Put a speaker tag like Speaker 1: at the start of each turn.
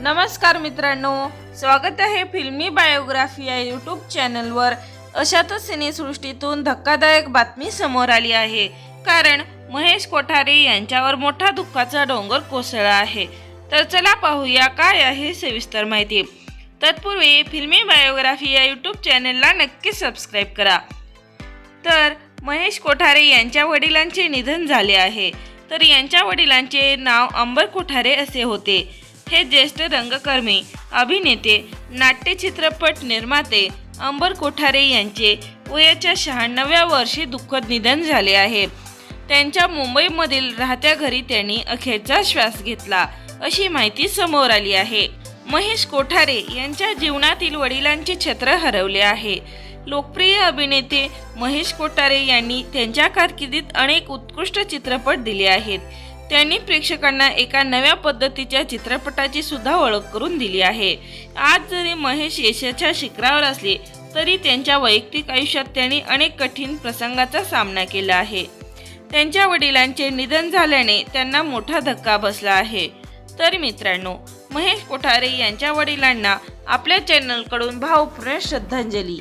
Speaker 1: नमस्कार मित्रांनो स्वागत आहे फिल्मी बायोग्राफी या यूट्यूब चॅनलवर. अशातच सिनेसृष्टीतून धक्कादायक बातमी समोर आली आहे. कारण महेश कोठारे यांच्यावर मोठा दुःखाचा डोंगर कोसळला आहे. तर चला पाहूया काय आहे सविस्तर माहिती. तत्पूर्वी फिल्मी बायोग्राफी या यूट्यूब चॅनलला नक्की सबस्क्राईब करा. तर महेश कोठारे यांच्या वडिलांचे निधन झाले आहे. तर यांच्या वडिलांचे नाव अंबर कोठारे असे होते. हे ज्येष्ठ रंगकर्मी अभिनेते नाट्य चित्रपट निर्माते अंबर कोठारे यांचे वयाच्या शहाण्णव्या वर्षी दुःखद निधन झाले आहे. त्यांच्या मुंबईमधील राहत्या घरी त्यांनी अखेरचा श्वास घेतला अशी माहिती समोर आली आहे. महेश कोठारे यांच्या जीवनातील वडिलांचे छत्र हरवले आहे. लोकप्रिय अभिनेते महेश कोठारे यांनी त्यांच्या कारकिर्दीत अनेक उत्कृष्ट चित्रपट दिले आहेत. त्यांनी प्रेक्षकांना एका नव्या पद्धतीच्या चित्रपटाची सुद्धा ओळख करून दिली आहे. आज जरी महेश यशाच्या शिखरावर असले तरी त्यांच्या वैयक्तिक आयुष्यात त्यांनी अनेक कठीण प्रसंगाचा सामना केला आहे. त्यांच्या वडिलांचे निधन झाल्याने त्यांना मोठा धक्का बसला आहे. तर मित्रांनो महेश कोठारे यांच्या वडिलांना आपल्या चॅनलकडून भावपूर्ण श्रद्धांजली.